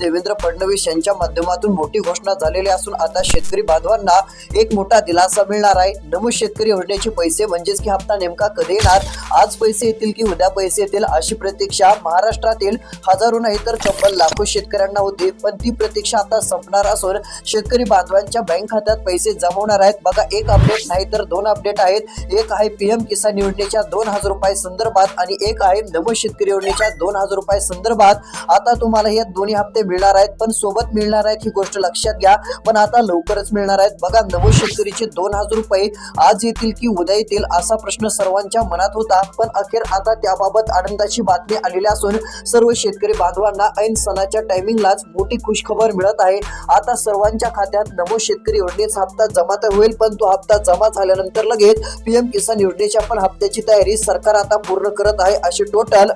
देवेंद्र फडणवीस यांच्या माध्यमातून मोठी घोषणा झालेली असून आता शेतकरी बांधवांना एक मोठा दिलासा मिळणार आहे. नमूद शेतकरी योजनेचे पैसे म्हणजेच की हप्ता नेमका कधी येणार? आज पैसे येतील की उद्या पैसे येतील? अशी प्रतीक्षा महाराष्ट्रातील हजारो नाही तर तब्बल लाखो शेतकऱ्यांना होती. पण ती प्रतीक्षा आता संपणार असून शेतकरी बांधवांच्या बँक खात्यात पैसे जमवणार आहेत. बघा एक अपडेट नाही तर दोन अपडेट आहेत. एक आहे पीएम किसान योजनेच्या दोन हजार रुपये संदर्भात आणि एक आहे नमो शेतकरी योजनेच्या दोन हजार रुपये संदर्भात. आता तुम्हाला हे दोन्ही हप्ते मिळणार आहेत पण सोबत मिळणार आहेत ही गोष्ट लक्षात घ्या. पण आता लवकरच मिळणार आहेत. बघा नमो शेतकरीचे दोन हजार रुपये आज येतील की उद्या येतील असा प्रश्न सर्वांच्या मनात होता. पण अखेर आता त्याबाबत आनंदाची बातमी आलेली असून सर्व शेतकरी बांधवांना ऐन सणाच्या टायमिंगलाच मोठी खुशखबर मिळत आहे. आता सर्वांच्या खात्यात नमो शेतकरी योजनेचा हप्ता जमा तर होईल पण तो हप्ता जमा झाल्यानंतर लगेच पीएम किसान योजनेच्या पण हप्त्याची तयारी सरकार आता पूर्ण करत आहे असे टोटल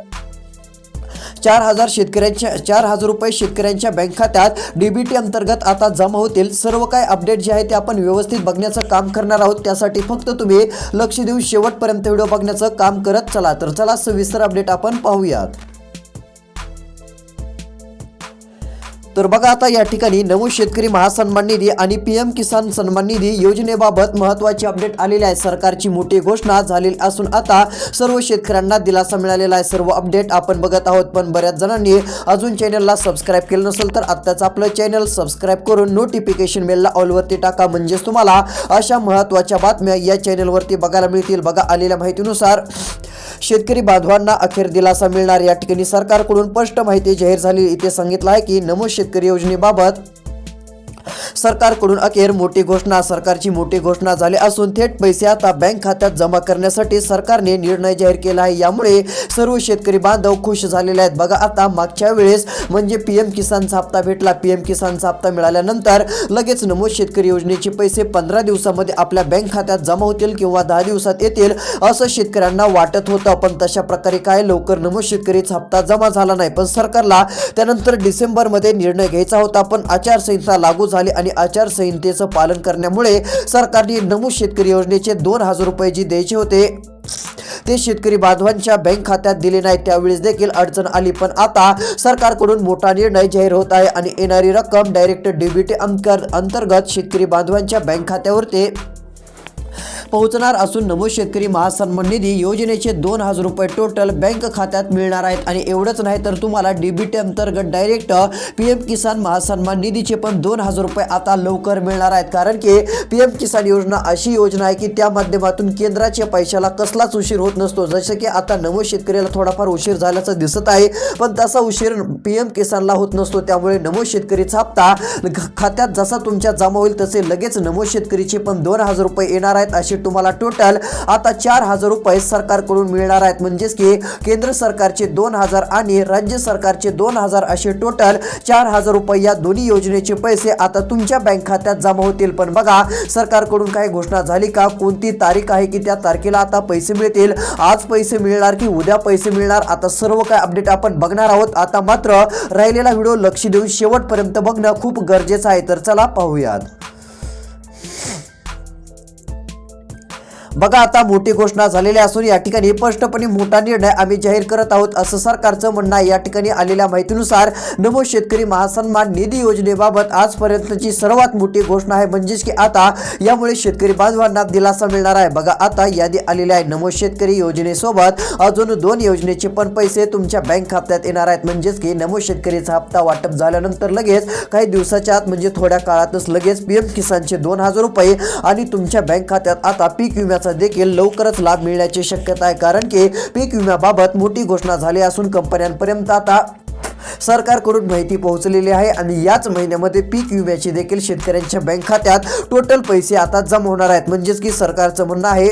चार हजार शेतकऱ्यांच्या चार हजार रुपये शेतकऱ्यांच्या बँक खात्यात डीबीटी अंतर्गत आता जमा होतील. सर्व काय अपडेट जे आहे ते आपण व्यवस्थित बघण्याचं काम करणार आहोत. त्यासाठी फक्त तुम्ही लक्ष देऊन शेवटपर्यंत व्हिडिओ बघण्याचं काम करत चला. तर चला सविस्तर अपडेट आपण पाहूयात. तर बघा आता या ठिकाणी नऊ शेतकरी महासन्मान निधी आणि पीएम किसान सन्मान निधी योजनेबाबत महत्वाची अपडेट आलेली आहे. सरकारची मोठी घोषणा झालेली असून आता सर्व शेतकऱ्यांना दिलासा मिळालेला आहे. सर्व अपडेट आपण बघत आहोत पण बऱ्याच जणांनी अजून चॅनलला सबस्क्राईब केलं नसेल तर आत्ताच आपलं चॅनल सबस्क्राईब करून नोटिफिकेशन बेलला ऑलवरती टाका. म्हणजेच तुम्हाला अशा महत्त्वाच्या बातम्या या चॅनलवरती बघायला मिळतील. बघा आलेल्या माहितीनुसार शेतकरी बांधवांना अखेर दिलासा मिळणार. या ठिकाणी सरकारकडून स्पष्ट माहिती जाहीर झाली. इथे सांगितलं आहे की नमो शेतकरी योजनेबाबत सरकारकडून अखेर मोठी घोषणा सरकारची मोठी घोषणा झाली असून थेट पैसे आता बँक खात्यात जमा करण्यासाठी सरकारने निर्णय जाहीर केला आहे. यामुळे सर्व शेतकरी बांधव खुश झालेले आहेत. बघा आता मागच्या वेळेस म्हणजे पीएम किसानचा हप्ता भेटला. पीएम किसानचा हप्ता मिळाल्यानंतर लगेच नमूद शेतकरी योजनेचे पैसे पंधरा दिवसामध्ये आपल्या बँक खात्यात जमा होतील किंवा दहा दिवसात येतील असं शेतकऱ्यांना वाटत होतं. पण तशा प्रकारे काय? लवकर नमूद शेतकरीचा हप्ता जमा झाला नाही. पण सरकारला त्यानंतर डिसेंबरमध्ये निर्णय घ्यायचा होता. पण आचारसंहिता लागू झाले आणि आचारसंहितेचं पालन करण्यामुळे सरकारने नमूद शेतकरी योजनेचे दोन हजार रुपये जी द्यायचे होते ते शेतकरी बांधवांच्या बँक खात्यात दिले नाही त्यावेळेस देखील अडचण आली पण आता सरकारकडून मोठा निर्णय जाहीर होत आहे आणि येणारी रक्कम डायरेक्ट डीबीटी अंतर्गत शेतकरी बांधवांच्या बँक खात्यावरती पोहोचणार असून नमो शेतकरी महासन्मान निधी योजनेचे दोन हजार रुपये टोटल बँक खात्यात मिळणार आहेत. आणि एवढंच नाही तर तुम्हाला डीबीटी अंतर्गत डायरेक्ट पी एम किसान महासन्मान निधीचे पण दोन हजार रुपये आता लवकर मिळणार आहेत. कारण की पी एम किसान योजना अशी योजना आहे की त्या माध्यमातून केंद्राच्या पैशाला कसलाच उशीर होत नसतो. जसं की आता नमो शेतकऱ्याला थोडाफार उशीर झाल्याचं दिसत आहे पण तसा उशीर पी एम किसानला होत नसतो. त्यामुळे नमो शेतकरीचा हप्ता खात्यात जसा तुमच्या जमा होईल तसे लगेच नमो शेतकरीचे पण दोन हजार रुपये येणार आहेत असे तुम्हाला टोटल आता चार हजार रुपये सरकारकडून मिळणार आहेत. म्हणजेच की केंद्र सरकारचे दोन हजार आणि राज्य सरकारचे दोन हजार असे टोटल चार हजार रुपये या दोन्ही योजनेचे पैसे आता तुमच्या बँक खात्यात जमा होतील. पण बघा सरकारकडून काही घोषणा झाली का? कोणती तारीख आहे की त्या तारखेला आता पैसे मिळतील? आज पैसे मिळणार की उद्या पैसे मिळणार? आता सर्व काय अपडेट आपण बघणार आहोत. आता मात्र राहिलेला व्हिडिओ लक्ष देऊन शेवटपर्यंत बघणं खूप गरजेचं आहे. तर चला पाहूयात. बघा आता मोठी घोषणा झालेली असून या ठिकाणी स्पष्टपणे मोठा निर्णय आम्ही जाहीर करत आहोत असं सरकारचं म्हणणं आहे. या ठिकाणी आलेल्या माहितीनुसार नमो शेतकरी महासन्मान निधी योजनेबाबत आजपर्यंतची सर्वात मोठी घोषणा आहे. म्हणजेच की आता यामुळे शेतकरी बांधवांना दिलासा मिळणार आहे. बघा आता यादी आलेली आहे. नमो शेतकरी योजनेसोबत अजून दोन योजनेचे पण पैसे तुमच्या बँक खात्यात येणार आहेत. म्हणजेच की नमो शेतकरीचा हप्ता वाटप झाल्यानंतर लगेच काही दिवसाच्या आत म्हणजे थोड्या काळातच लगेच पीएम किसानचे दोन हजार रुपये आणि तुमच्या बँक खात्यात आता पीक विम्याचा देखील लवकरच लाभ मिळण्याची शक्यता आहे. कारण की पीक विम्याबाबत मोठी घोषणा झाली असून कंपन्यांपर्यंत आता सरकारकडून माहिती पोहोचलेली आहे आणि याच महिन्यामध्ये पीक विम्याची देखील शेतकऱ्यांच्या बँक खात्यात टोटल पैसे आता जमा होणार आहेत. म्हणजेच की सरकारचं म्हणणं आहे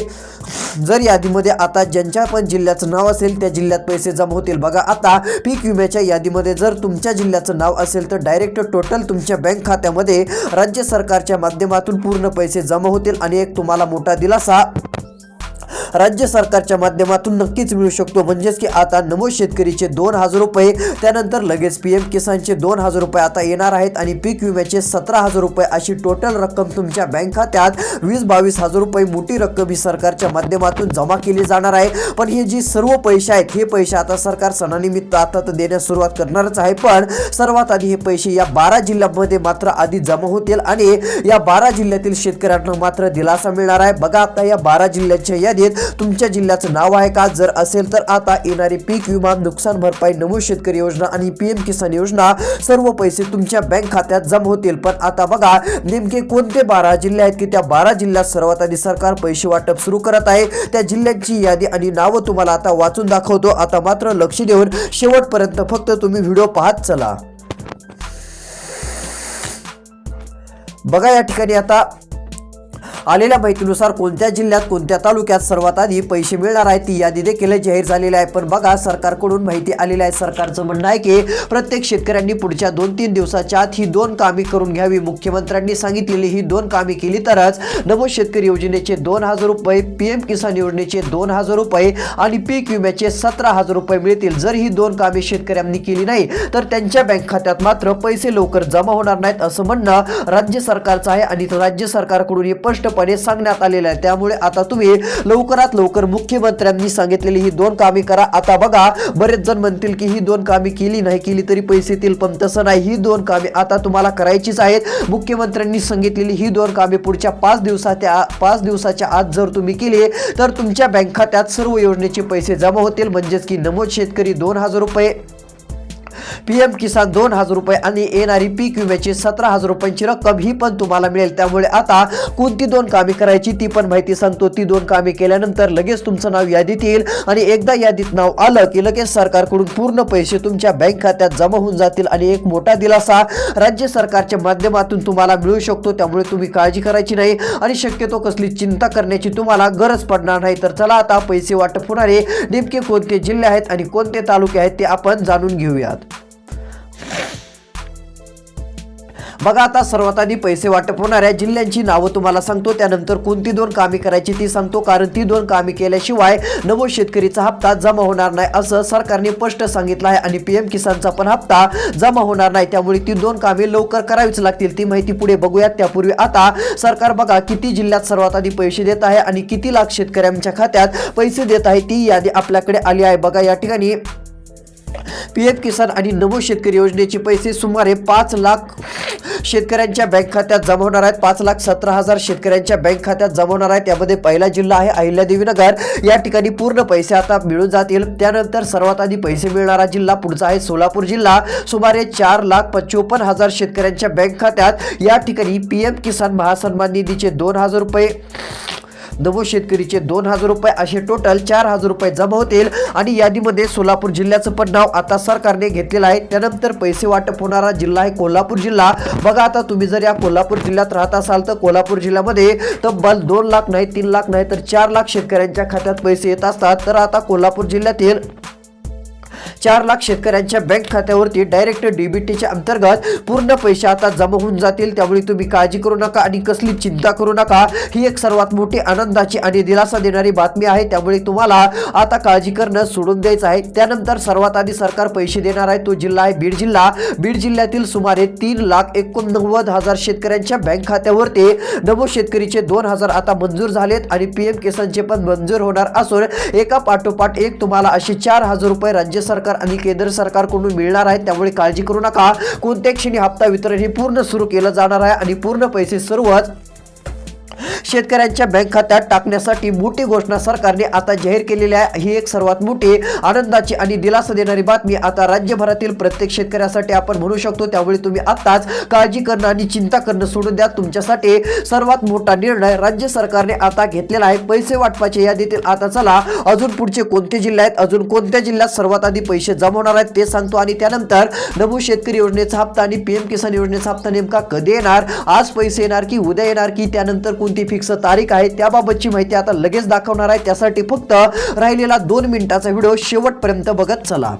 जर यादीमध्ये आता ज्यांच्या पण जिल्ह्याचं नाव असेल त्या जिल्ह्यात पैसे जमा होतील. बघा आता पीक विम्याच्या यादीमध्ये जर तुमच्या जिल्ह्याचं नाव असेल तर डायरेक्ट टोटल तुमच्या बँक खात्यामध्ये राज्य सरकारच्या माध्यमातून पूर्ण पैसे जमा होतील. आणि एक तुम्हाला मोठा दिलासा राज्य सरकारच्या माध्यमातून नक्कीच मिळू शकतो. म्हणजेच की आता नमो शेतकरीचे दोन हजार रुपये त्यानंतर लगेच पी एम किसानचे दोन हजार रुपये आता येणार आहेत आणि पीक विम्याचे सतरा हजार रुपये अशी टोटल रक्कम तुमच्या बँक खात्यात वीस बावीस हजार रुपये मोठी रक्कम ही सरकारच्या माध्यमातून जमा केली जाणार आहे. पण हे जी सर्व पैसे आहेत हे पैसे आता सरकार सणानिमित्त आता तर देण्यास सुरुवात करणारच आहे. पण सर्वात आधी हे पैसे या बारा जिल्ह्यांमध्ये मात्र आधी जमा होतील आणि या बारा जिल्ह्यातील शेतकऱ्यांना मात्र दिलासा मिळणार आहे. बघा आता या बारा जिल्ह्यांच्या यादीत तुमच्या जिल्ह्याचं नाव आहे का? जर असेल तर आता येणारी पीक विमा नुकसान भरपाई नमूद शेतकरी योजना आणि पीएम किसान योजना सर्व पैसे तुमच्या बँक खात्यात जमा होतील. पण आता बघा नेमके कोणते बारा जिल्हे आहेत की त्या बारा जिल्ह्यात सर्वात आधी सरकार पैसे वाटप सुरू करत आहे? त्या जिल्ह्यांची यादी आणि नावं तुम्हाला आता वाचून दाखवतो. आता मात्र लक्ष देऊन शेवटपर्यंत फक्त तुम्ही व्हिडिओ पाहत चला. बघा या ठिकाणी आता आलेल्या माहितीनुसार कोणत्या जिल्ह्यात कोणत्या तालुक्यात सर्वात आधी पैसे मिळणार आहेत ती यादी देखील जाहीर झालेली आहे. पण बघा सरकारकडून माहिती आलेली आहे. सरकारचं म्हणणं आहे की प्रत्येक शेतकऱ्यांनी पुढच्या दोन तीन दिवसाच्या आत ही दोन कामे करून घ्यावी. मुख्यमंत्र्यांनी सांगितलेली ही दोन कामे केली तरच नमो शेतकरी योजनेचे दोन हजार रुपये पीएम किसान योजनेचे दोन हजार रुपये आणि पीक विम्याचे सतरा हजार रुपये मिळतील. जर ही दोन कामे शेतकऱ्यांनी केली नाही तर त्यांच्या बँक खात्यात मात्र पैसे लवकर जमा होणार नाहीत असं म्हणणं राज्य सरकारचं आहे. आणि राज्य सरकारकडून हे स्पष्टपणे सांगण्यात आलेलं आहे. त्यामुळे आता तुम्ही लवकरात लवकर मुख्यमंत्र्यांनी सांगितलेली ही दोन कामे करा. आता बघा बरेच जण म्हणतील की ही दोन कामे केली नाही केली तरी पैसे येतील पण तसं नाही. ही दोन कामे आता तुम्हाला करायचीच आहेत. मुख्यमंत्र्यांनी सांगितलेली ही दोन कामे पुढच्या पाच दिवसाच्या पाच दिवसाच्या आत जर तुम्ही केली तर तुमच्या बँक खात्यात सर्व योजनेचे पैसे जमा होतील. म्हणजेच की नमोद शेतकरी दोन हजार रुपये पीएम किसान दोन हजार रुपये आणि येणारी पीक विम्याची सतरा हजार रुपयांची रक्कम ही पण तुम्हाला मिळेल. त्यामुळे आता कोणती दोन कामे करायची ती पण माहिती सांगतो. ती दोन कामे केल्यानंतर लगेच तुमचं नाव यादीत येईल आणि एकदा यादीत नाव आलं की लगेच सरकारकडून पूर्ण पैसे तुमच्या बँक खात्यात जमा होऊन जातील आणि एक मोठा दिलासा राज्य सरकारच्या माध्यमातून तुम्हाला मिळू शकतो. त्यामुळे तुम्ही काळजी करायची नाही आणि शक्यतो कसली चिंता करण्याची तुम्हाला गरज पडणार नाही. तर चला आता पैसे वाटप होणारे नेमके कोणते जिल्हे आहेत आणि कोणते तालुके आहेत ते आपण जाणून घेऊयात. बघा आता सर्वात आधी पैसे वाटप होणाऱ्या जिल्ह्यांची नावं तुम्हाला सांगतो त्यानंतर कोणती दोन कामे करायची ती सांगतो कारण ती दोन कामे केल्याशिवाय नवो शेतकरीचा हप्ता जमा होणार नाही असं सरकारने स्पष्ट सांगितलं आहे आणि पीएम किसानचा पण हप्ता जमा होणार नाही. त्यामुळे ती दोन कामे लवकर करावीच लागतील ती माहिती पुढे बघूयात. त्यापूर्वी आता सरकार बघा किती जिल्ह्यात सर्वात आधी पैसे देत आहे आणि किती लाख शेतकऱ्यांच्या खात्यात पैसे देत आहे ती यादी आपल्याकडे आली आहे. बघा या ठिकाणी पी एम किसान आणि नमो शेतकरी योजनेचे पैसे सुमारे पाच लाख शेतकऱ्यांच्या बँक खात्यात जमा होणार आहेत. पाच लाख सतरा हजार शेतकऱ्यांच्या बँक खात्यात जमा होणार आहेत. त्यामध्ये पहिला जिल्हा आहे अहिल्यादेवीनगर या ठिकाणी पूर्ण पैसे आता मिळून जातील. त्यानंतर सर्वात आधी पैसे मिळणारा जिल्हा पुढचा आहे सोलापूर जिल्हा. सुमारे चार लाख पंचोपन्न हजार शेतकऱ्यांच्या बँक खात्यात. या ठिकाणी पीएम किसान महासन्मान निधीचे दोन हजार रुपये नवो शेतकरीचे दोन हजार रुपये असे टोटल चार हजार रुपये जमा होतील. आणि यादीमध्ये सोलापूर जिल्ह्याचं पण नाव आता सरकारने घेतलेलं आहे. त्यानंतर पैसे वाटप होणारा जिल्हा आहे कोल्हापूर जिल्हा. बघा आता तुम्ही जर या कोल्हापूर जिल्ह्यात राहत असाल तर कोल्हापूर जिल्ह्यामध्ये तब्बल दोन लाख नाही तीन लाख नाही तर चार लाख शेतकऱ्यांच्या खात्यात पैसे येत असतात. तर आता कोल्हापूर जिल्ह्यातील चार लाख शेतकऱ्यांच्या बँक खात्यावरती डायरेक्ट डीबीटीच्या अंतर्गत पूर्ण पैसे आता जमा होऊन जातील. त्यामुळे तुम्ही काळजी करू नका आणि कसली चिंता करू नका. ही एक सर्वात मोठी आनंदाची आणि दिलासा देणारी बातमी आहे. त्यामुळे तुम्हाला आता काळजी करणं सोडून द्यायचं आहे. त्यानंतर सर्वात आधी सरकार पैसे देणार आहे. तो जिल्हा आहे बीड जिल्हा. बीड जिल्ह्यातील सुमारे तीन लाख एकोणनव्वद हजार शेतकऱ्यांच्या बँक खात्यावरती नमो शेतकरीचे दोन हजार आता मंजूर झालेत आणि पीएम किसानचे पण मंजूर होणार असून एका पाठोपाठ एक तुम्हाला असे चार हजार रुपये राज्य सरकार आणि केंद्र सरकारकडून मिळणार आहेत त्यामुळे काळजी करू नका. कोणत्या क्षणी हप्ता वितरण हे पूर्ण सुरू केलं जाणार आहे आणि पूर्ण पैसे सर्वच शेतकऱ्यांच्या बँक खात्यात टाकण्यासाठी मोठी घोषणा सरकारने आता जाहीर केलेली आहे. ही एक सर्वात मोठी आनंदाची आणि दिलासा देणारी बातमी. आता राज्यभरातील प्रत्येक शेतकऱ्यासाठी आपण म्हणू शकतो त्यामुळे तुम्ही आत्ताच काळजी करणं आणि चिंता करणं सोडून द्या. तुमच्यासाठी सर्वात मोठा निर्णय राज्य सरकारने आता घेतलेला आहे. पैसे वाटपाच्या यादीतील आता चला अजून पुढचे कोणते जिल्हे आहेत? अजून कोणत्या जिल्ह्यात सर्वात आधी पैसे जमवणार आहेत ते सांगतो. आणि त्यानंतर नमो शेतकरी योजनेचा हप्ता आणि पीएम किसान योजनेचा हप्ता नेमका कधी येणार? आज पैसे येणार की उद्या येणार की त्यानंतर कोणती फिक्स तारीख आहे त्याबाबतची माहिती आता लगेच दाखवणार आहे. त्यासाठी फक्त राहिलेला दोन मिनिटाचा व्हिडिओ शेवटपर्यंत बघत चला.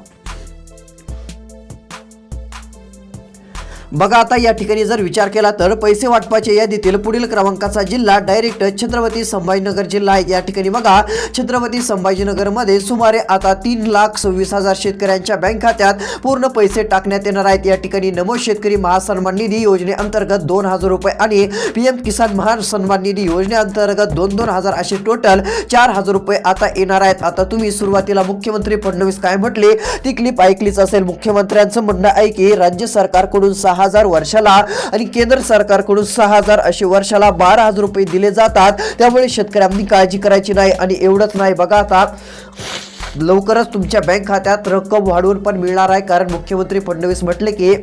बघा आता या ठिकाणी जर विचार केला तर पैसे वाटपाच्या यादीतील पुढील क्रमांकाचा जिल्हा डायरेक्ट छत्रपती संभाजीनगर जिल्हा आहे. या ठिकाणी बघा छत्रपती संभाजीनगरमध्ये सुमारे आता तीन लाख सव्वीस हजार शेतकऱ्यांच्या बँक खात्यात पूर्ण पैसे टाकण्यात येणार आहेत. या ठिकाणी नमो शेतकरी महासन्मान निधी योजनेअंतर्गत दोन हजार रुपये आणि पीएम किसान महासन्मान निधी योजनेअंतर्गत दोन दोन हजार असे टोटल चार हजार रुपये आता येणार आहेत. आता तुम्ही सुरुवातीला मुख्यमंत्री फडणवीस काय म्हटले ती क्लिप ऐकलीच असेल. मुख्यमंत्र्यांचं म्हणणं आहे की राज्य सरकारकडून सहा हजार वर्षाला आणि केंद्र सरकारकडून सहा हजार असे वर्षाला बारा हजार रुपये दिले जातात. त्यामुळे शेतकऱ्यांनी काळजी करायची नाही आणि एवढंच नाही. बघा आता लवकरच तुमच्या बँक खात्यात रक्कम वाढवून पण मिळणार आहे. कारण मुख्यमंत्री फडणवीस म्हटले की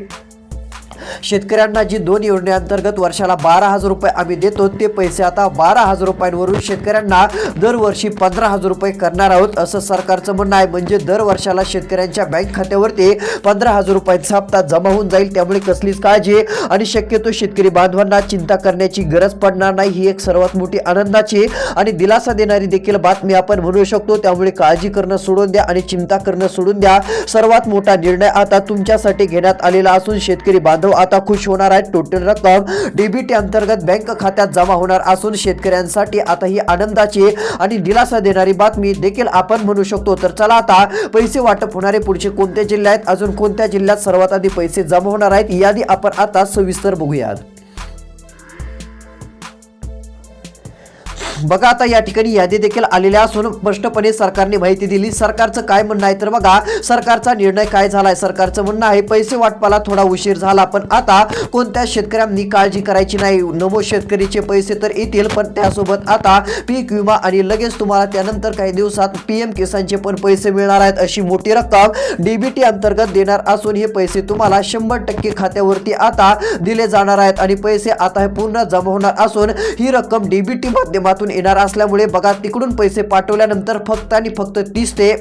शेतकऱ्यांना जी दोन योजनेअंतर्गत वर्षाला बारा हजार रुपये आम्ही देतो ते पैसे आता बारा हजार रुपयांवरून शेतकऱ्यांना दरवर्षी पंधरा हजार रुपये करणार आहोत असं सरकारचं म्हणणं आहे. म्हणजे दर वर्षाला शेतकऱ्यांच्या बँक खात्यावरती पंधरा हजार रुपयांचा हप्ता जमा होऊन जाईल. त्यामुळे कसलीच काळजी आणि शक्यतो शेतकरी बांधवांना चिंता करण्याची गरज पडणार नाही. ही एक सर्वात मोठी आनंदाची आणि दिलासा देणारी देखील बातमी आपण म्हणू शकतो. त्यामुळे काळजी करणं सोडून द्या आणि चिंता करणं सोडून द्या. सर्वात मोठा निर्णय आता तुमच्यासाठी घेण्यात आलेला असून शेतकरी बांधव आता खुश होणार आहेत. टोटल रक्कम डीबीटी अंतर्गत बँक खात्यात जमा होणार असून शेतकऱ्यांसाठी आता ही आनंदाची आणि दिलासा देणारी बातमी देखील आपण म्हणू शकतो. तर चला आता पैसे वाटप होणारे पुढचे कोणते जिल्हे आहेत? अजून कोणत्या जिल्ह्यात सर्वात आधी पैसे जमा होणार आहेत? यादी आपण आता सविस्तर बघूयात. बघा आता या ठिकाणी यादी देखील आलेल्या असून स्पष्टपणे सरकारने माहिती दिली. सरकारचं काय म्हणणं आहे तर बघा सरकारचा निर्णय काय झालाय? सरकारचं म्हणणं आहे पैसे वाटपाला थोडा उशीर झाला पण आता कोणत्या शेतकऱ्यांनी काळजी करायची नाही? नमो शेतकरीचे पैसे तर येतील पण त्यासोबत आता पीक विमा आणि लगेच तुम्हाला त्यानंतर काही दिवसात पीएम किसानचे पण पैसे मिळणार आहेत अशी मोठी रक्कम डीबीटी अंतर्गत देणार असून हे पैसे तुम्हाला शंभर टक्के खात्यावरती आता दिले जाणार आहेत आणि पैसे आता हे पूर्ण जमा होणार असून ही रक्कम डीबीटी माध्यमातून येणार असल्यामुळे बघा तिकडून पैसे पाठवल्यानंतर फक्त आणि फक्त तीस ते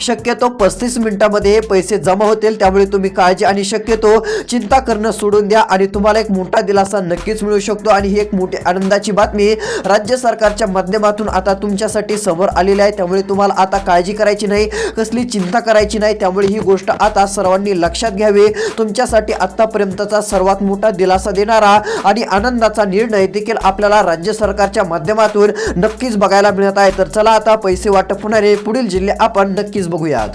शक्यतो पस्तीस मिनिटामध्ये हे पैसे जमा होतील त्यामुळे तुम्ही काळजी आणि शक्यतो चिंता करणं सोडून द्या आणि तुम्हाला एक मोठा दिलासा नक्कीच मिळू शकतो. आणि ही एक मोठी आनंदाची बातमी राज्य सरकारच्या माध्यमातून आता तुमच्यासाठी समोर आलेली आहे. त्यामुळे तुम्हाला आता काळजी करायची नाही कसली चिंता करायची नाही. त्यामुळे ही गोष्ट आता सर्वांनी लक्षात घ्यावी. तुमच्यासाठी आत्तापर्यंतचा सर्वात मोठा दिलासा देणारा आणि आनंदाचा निर्णय देखील आपल्याला राज्य सरकारच्या माध्यमातून नक्कीच बघायला मिळत आहे. तर चला आता पैसे वाटप होणारे पुढील जिल्हे आपण नक्कीच बघूयात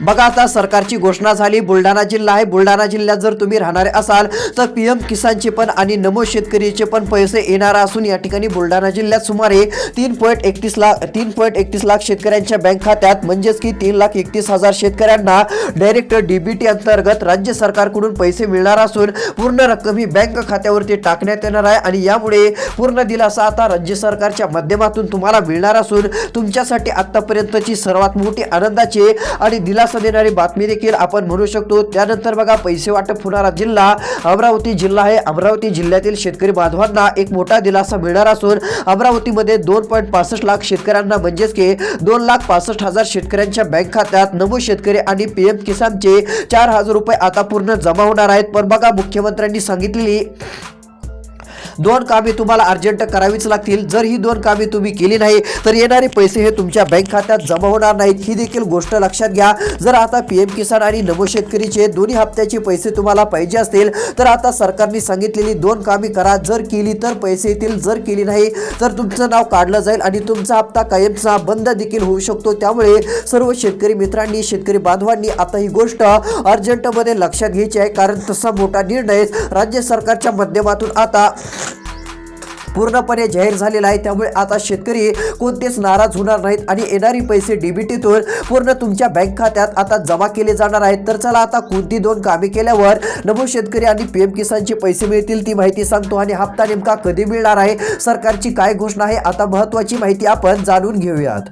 बघा आता सरकारची घोषणा झाली बुलढाणा जिल्हा आहे. बुलढाणा जिल्ह्यात जर तुम्ही राहणारे असाल तर पीएम किसानचे पण आणि नमो शेतकरीचे पण पैसे येणार असून या ठिकाणी बुलढाणा जिल्ह्यात सुमारे तीन पॉईंट एकतीस लाख तीन पॉईंट एकतीस लाख शेतकऱ्यांच्या बँक खात्यात म्हणजेच की तीन लाख एकतीस हजार शेतकऱ्यांना डायरेक्ट डीबीटी अंतर्गत राज्य सरकारकडून पैसे मिळणार असून पूर्ण रक्कम ही बँक खात्यावरती टाकण्यात येणार आहे आणि यामुळे पूर्ण दिलासा आता राज्य सरकारच्या माध्यमातून तुम्हाला मिळणार असून तुमच्यासाठी आतापर्यंतची सर्वात मोठी आनंदाची आणि दिलासा देणारी बातमी देखील आपण म्हणू शकतो. त्यानंतर बघा पैसे वाटप होणारा जिल्हा अमरावती जिल्हा आहे. अमरावती जिल्ह्यातील शेतकरी बांधवांना एक मोठा दिलासा मिळणार असून अमरावतीमध्ये दोन पॉईंट पासष्ट लाख शेतकऱ्यांना म्हणजेच की दोन लाख पासष्ट हजार शेतकऱ्यांच्या बँक खात्यात नमो शेतकरी आणि पीएम किसानचे चार हजार रुपये आता पूर्ण जमा होणार आहेत. पण बघा मुख्यमंत्र्यांनी सांगितलेली दोन कामे तुम्हाला अर्जंट करावीच लागतील. जर ही दोन कामे तुम्ही केली नाही तर येणारे पैसे हे तुमच्या बँक खात्यात जमा होणार नाहीत. ही देखील गोष्ट लक्षात घ्या. जर आता पीएम किसान आणि नमो शेतकरीचे दोन्ही हप्त्याचे पैसे तुम्हाला पाहिजे असतील तर आता सरकारने सांगितलेली दोन कामे करा. जर केली तर पैसे येतील जर केली नाही तर तुमचं नाव काढलं जाईल आणि तुमचा हप्ता कायमचा बंद देखील होऊ शकतो. त्यामुळे सर्व शेतकरी मित्रांनी शेतकरी बांधवांनी आता ही गोष्ट अर्जंटमध्ये लक्षात घ्यायची आहे कारण तसा मोठा निर्णय राज्य सरकारच्या माध्यमातून आता पूर्णपणे जाहीर झालेला आहे. त्यामुळे आता शेतकरी कोणतेच नाराज होणार नाहीत आणि येणारी पैसे डीबीटीतून पूर्ण तुमच्या बँक खात्यात आता जमा केले जाणार आहेत. तर चला आता कोणती दोन कामे केल्यावर नमो शेतकरी आणि पीएम किसानचे पैसे मिळतील ती माहिती सांगतो आणि हप्ता नेमका कधी मिळणार आहे? सरकारची काय घोषणा आहे? आता महत्वाची माहिती आपण जाणून घेऊयात.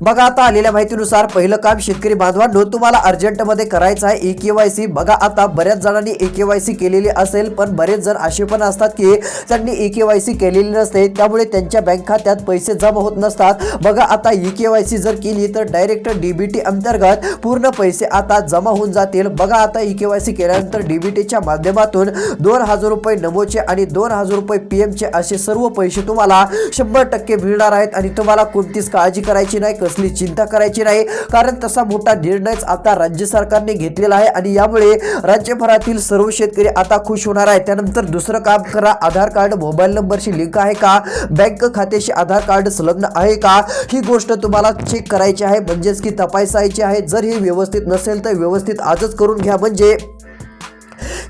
बघा आता आलेल्या माहितीनुसार पहिलं काम शेतकरी बांधवांनो तुम्हाला अर्जंटमध्ये करायचं आहे ए के वाय सी बघा आता बऱ्याच जणांनी ए के वाय सी केलेली असेल पण बरेच जण असे पण असतात की त्यांनी ए के वाय सी केलेली नसते त्यामुळे त्यांच्या बँक खात्यात पैसे जमा होत नसतात. बघा आता ई के वाय सी जर केली तर डायरेक्ट डीबीटी अंतर्गत पूर्ण पैसे आता जमा होऊन जातील. बघा आता ई के वाय सी केल्यानंतर डीबीटीच्या माध्यमातून दोन हजार रुपये नमोचे आणि दोन हजार रुपये पी एमचे असे सर्व पैसे तुम्हाला शंभर टक्के मिळणार आहेत आणि तुम्हाला कोणतीच काळजी करायची नाही तसली चिंता करायची नाही. कारण तसा मोठा निर्णयच आता राज्य सरकारने घेतलेला आहे आणि यामुळे राज्यभरातील सर्व शेतकरी आता खुश होणार आहे त्यानंतर दुसरं काम करा. आधार कार्ड मोबाईल नंबरशी लिंक आहे का? बँक खात्याशी आधार कार्ड संलग्न आहे का? ही गोष्ट तुम्हाला चेक करायची आहे. म्हणजेच की तपासायची आहे. जर ही व्यवस्थित नसेल तर व्यवस्थित आजच करून घ्या. म्हणजे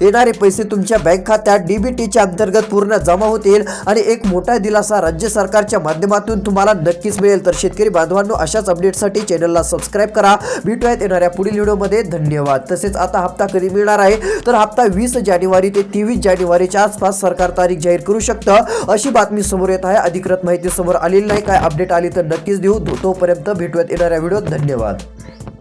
येणारे पैसे तुमच्या बँक खात्यात डीबीटीच्या अंतर्गत पूर्ण जमा होतील आणि एक मोठा दिलासा राज्य सरकारच्या माध्यमातून तुम्हाला नक्कीच मिळेल. तर शेतकरी बांधवांनो अशाच अपडेटसाठी चॅनलला सबस्क्राईब करा. भेटूयात येणाऱ्या पुढील व्हिडिओमध्ये. धन्यवाद. तसेच आता हप्ता कधी मिळणार आहे? तर हप्ता वीस जानेवारी ते तेवीस जानेवारीच्या आसपास सरकार तारीख जाहीर करू शकतं. अशी बातमी समोर येत आहे. अधिकृत माहिती समोर आलेली नाही. काय अपडेट आली तर नक्कीच देऊ. तोपर्यंत भेटूयात येणाऱ्या व्हिडिओत. धन्यवाद.